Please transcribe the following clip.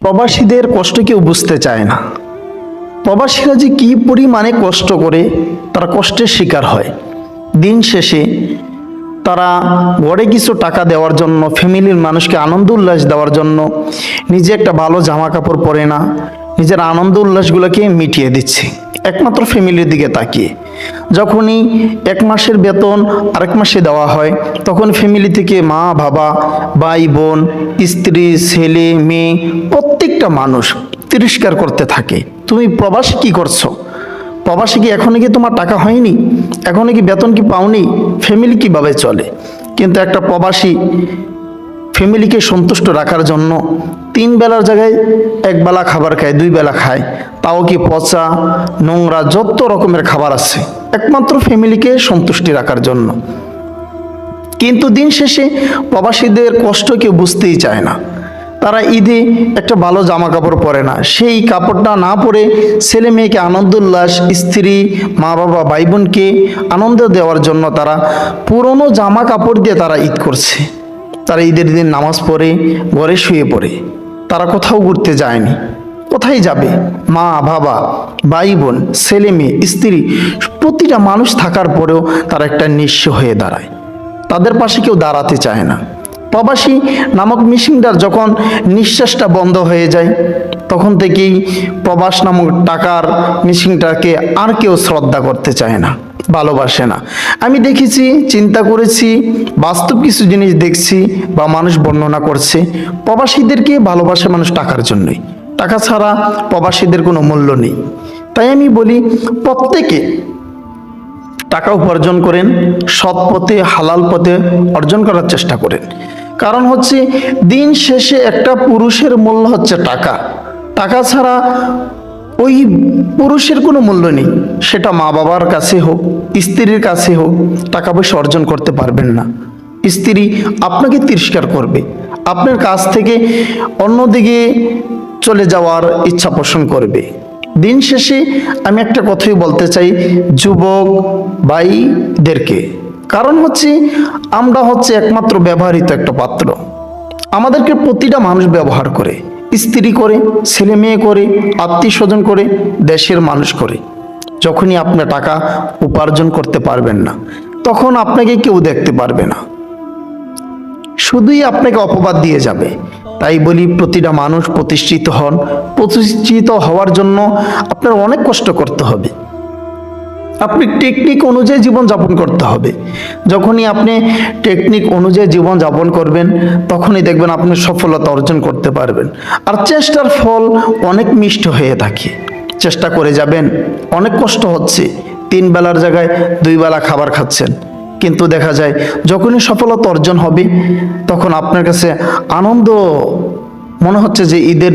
প্রবাসীদের কষ্ট কেউ বুঝতে চায় না। প্রবাসীরা যে কী পরিমাণে কষ্ট করে, তারা কষ্টের শিকার হয়। দিন শেষে তারা গড়ে কিছু টাকা দেওয়ার জন্য, ফ্যামিলির মানুষকে আনন্দ উল্লাস দেওয়ার জন্য নিজে একটা ভালো জামা কাপড় পরে না, নিজের আনন্দ উল্লাসগুলোকে মিটিয়ে দিচ্ছে। একমাত্র ফ্যামিলির দিকে তাকিয়ে। যখনই এক মাসের বেতন আরেক মাসে দেওয়া হয়, তখন ফ্যামিলি থেকে মা, বাবা, ভাই, বোন, স্ত্রী, ছেলে, মেয়ে, প্রত্যেকটা মানুষ তিরস্কার করতে থাকে। তুমি প্রবাসী কি করছ? প্রবাসী কি এখনও কি তোমার টাকা হয়নি? এখনও কি বেতন কি পাওনি? ফ্যামিলি কীভাবে চলে? কিন্তু একটা প্রবাসী ফ্যামিলিকে সন্তুষ্ট রাখার জন্য তিন বেলার জায়গায় এক বেলা খাবার খায়, দুই বেলা খায়। তাও কি পচা, নোংরা যত রকমের খাবার আছে, একমাত্র ফ্যামিলিকে সন্তুষ্টি রাখার জন্য। কিন্তু দিন শেষে প্রবাসীদের কষ্ট কেউ বুঝতেই চায় না। তারা ঈদে একটা ভালো জামা কাপড় পরে না। সেই কাপড়টা না পরে ছেলে মেয়েকে আনন্দ উল্লাস, স্ত্রী মা বাবা ভাই বোনকে আনন্দ দেওয়ার জন্য তারা পুরনো জামা কাপড় দিয়ে তারা ঈদ করছে। তারা ঈদের দিন নামাজ পড়ে, ঘরে শুয়ে পড়ে। তারা কোথাও ঘুরতে যায়নি। কোথায় যাবে? মা, বাবা, ভাই, বোন, ছেলে, মেয়ে, স্ত্রী, প্রতিটা মানুষ থাকার পরেও তারা একটা নিঃস্ব হয়ে দাঁড়ায়। তাদের পাশে কেউ দাঁড়াতে চায় না। প্রবাসী নামক মিশিংটার যখন নিঃশ্বাসটা বন্ধ হয়ে যায়, তখন থেকেই প্রবাস নামক টাকার মিশিংটাকে আর কেউ শ্রদ্ধা করতে চায় না। ভালোবাসে না। আমি দেখেছি, চিন্তা করেছি, বাস্তব কিছু জিনিস দেখছি বা মানুষ বর্ণনা করছে। প্রবাসীদেরকে ভালোবাসে মানুষ টাকার জন্যই। টাকা ছাড়া প্রবাসীদের কোনো মূল্য নেই। তাই আমি বলি, প্রত্যেকে টাকা উপার্জন করেন, সৎ পথে, হালাল পথে অর্জন করার চেষ্টা করেন। কারণ হচ্ছে, দিন শেষে একটা পুরুষের মূল্য হচ্ছে টাকা। টাকা ছাড়া ওই পুরুষের কোনো মূল্য নেই। সেটা মা বাবার কাছে হোক, স্ত্রীর কাছে হোক, টাকা পয়সা অর্জন করতে পারবেন না। স্ত্রী আপনাকে তিরস্কার করবে। আপনার কাছ থেকে অন্যদিকে চলে যাওয়ার ইচ্ছা পোষণ করবে। দিন শেষে আমি একটা কথাই বলতে চাই যুবক ভাইদেরকে। কারণ হচ্ছে আমরা হচ্ছে একমাত্র ব্যবহৃত একটা পাত্র। আমাদেরকে প্রতিটা মানুষ ব্যবহার করে। স্ত্রী করে, ছেলে মেয়ে করে, আত্মীয় স্বজন করে, দেশের মানুষ করে। যখনই আপনি টাকা উপার্জন করতে পারবেন না, তখন আপনাকে কেউ দেখতে পারবে না। শুধুই আপনাকে অপবাদ দিয়ে যাবে। তাই বলি, প্রতিটা মানুষ প্রতিষ্ঠিত হন। প্রতিষ্ঠিত হওয়ার জন্য আপনার অনেক কষ্ট করতে হবে। আপনি টেকনিক অনুযায়ী জীবন যাপন করতে হবে। যখনই আপনি টেকনিক অনুযায়ী জীবন যাপন করবেন, তখনই দেখবেন আপনি সফলতা অর্জন করতে পারবেন। আর চেষ্টার ফল অনেক মিষ্ট হয়ে থাকে। চেষ্টা করে যাবেন। অনেক কষ্ট হচ্ছে। তিন বেলার জায়গায় দুই বেলা খাবার খাচ্ছেন। কিন্তু দেখা যায়, যখনই সফলতা অর্জন হবে, তখন আপনার কাছে আনন্দ মনে হচ্ছে যে ঈদের